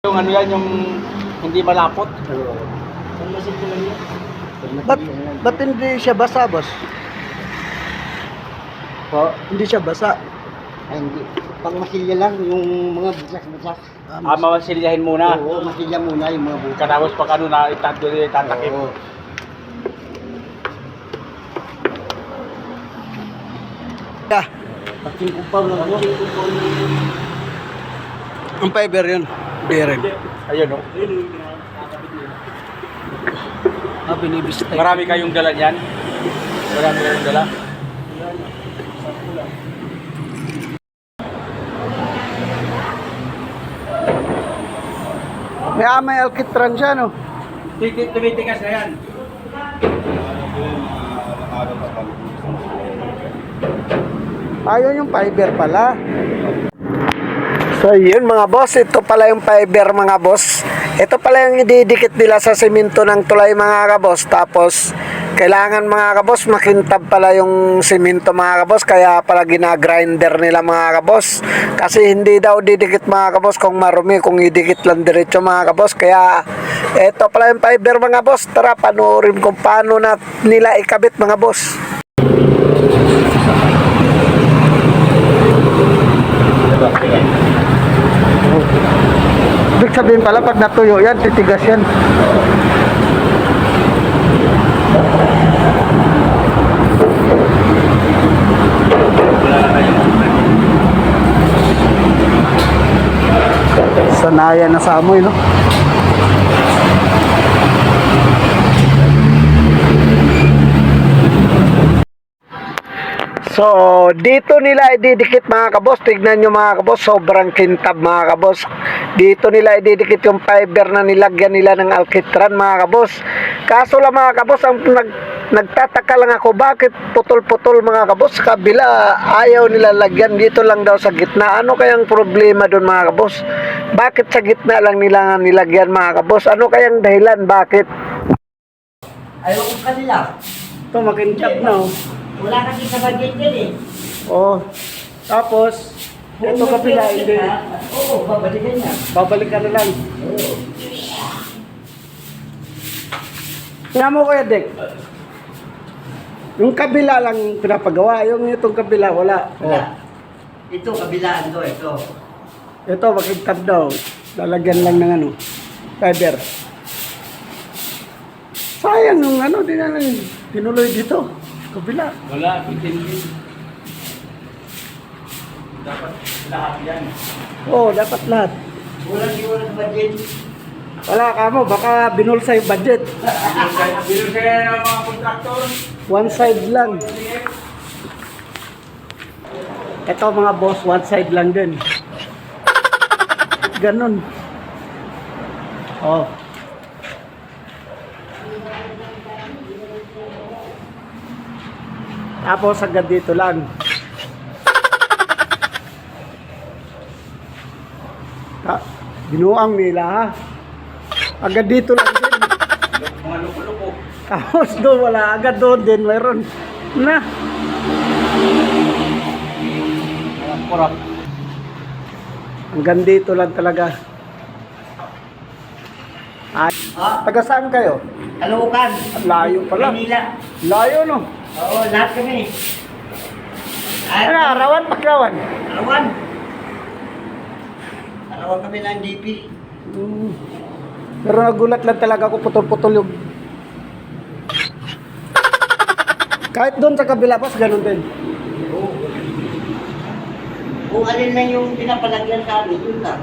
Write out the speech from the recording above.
Yung ano yan, yung hindi malapot. Ba't, ba't hindi siya basa, boss? Po, Hindi siya basa. ay hindi. Pang masilya lang, yung mga butas-butas. Ah, mamasilyahin muna. Oo, masilya muna yung mga butas. Katapos pag ano na itatlo itatakip. Oo. Yeah. Paking kumpaw lang ako. Ang fiber yun. Bearing. Ayun oh. Ah, binibis tayo. Marami kayong dala niyan. Marami kayong dala. May ah, may alkitran siya, no? Titi- Tumitigas na yan. Ayun yung fiber pala. So yun mga boss, ito pala yung fiber mga boss. Ito pala yung ididikit nila sa simento ng tulay mga kabos. Tapos kailangan mga kabos makintab pala yung simento mga kabos. Kaya pala ginagrinder nila mga kabos. Kasi hindi daw didikit mga kabos kung marumi. Kung idikit lang diretso mga kabos. Kaya ito pala yung fiber mga boss. Tara panoorin kung paano na nila ikabit mga boss. Ibig sabihin pala pag natuyo yan, titigas yan. Sanayan na sa amoy, no? So, dito nila ididikit mga kabos. Tignan nyo mga kabos, sobrang kintab mga kabos. Dito nila ididikit yung fiber na nilagyan nila ng alkitran mga kabos. Kaso lang mga kabos, ang nag, nagtataka lang ako, bakit putol-putol mga kabos? Kabila, ayaw nila lagyan. Dito lang daw sa gitna. Ano kayang problema doon mga kabos? Bakit sa gitna lang nila nilagyan mga kabos? Ano kayang dahilan? Bakit? Ayaw ko kanila. Ito, makintab na oh. Wala kasi sa budget yan eh. Oh. Tapos, ito kabila, hindi. Oo, babalikan niya. Babalik ka na lang. Oo. Tingnan mo kuya Dek. Yung kabila lang pinapagawa, yung itong kabila wala. Wala. Ito, kabilaan to, ito. Ito makintab daw. Lalagyan lang ng ano, fiber. Sayang yung ano, di na lang tinuloy dito. Kabila. Wala, pitindi. Dapat lahat yan. Oo, oh, dapat lahat. Wala siguro sa budget. Wala ka mo, baka binulsa yung budget. Bilog kaya ng mga kontraktor. One side lang. Ito mga boss, one side lang din. Ganon. Oh. Tapos hanggang dito lang. Ha, binuang nila ha. Hanggang dito lang din. Tapos doon wala, agad doon din mayroon. Na. Hanggang dito lang talaga. Ay, Ah, taga saan kayo? Ang layo pala. Manila. Layo no. Oo, lahat kami. Ay, Ano, arawan, paklawan. Arawan. Arawan kami ng DP. Hmm. Pero nagulat lang talaga ako putol-putol yung... Kahit doon sa kabila pas, ganun din. Oo. Kung alin lang yung pinapalagyan sa amin, yun lang.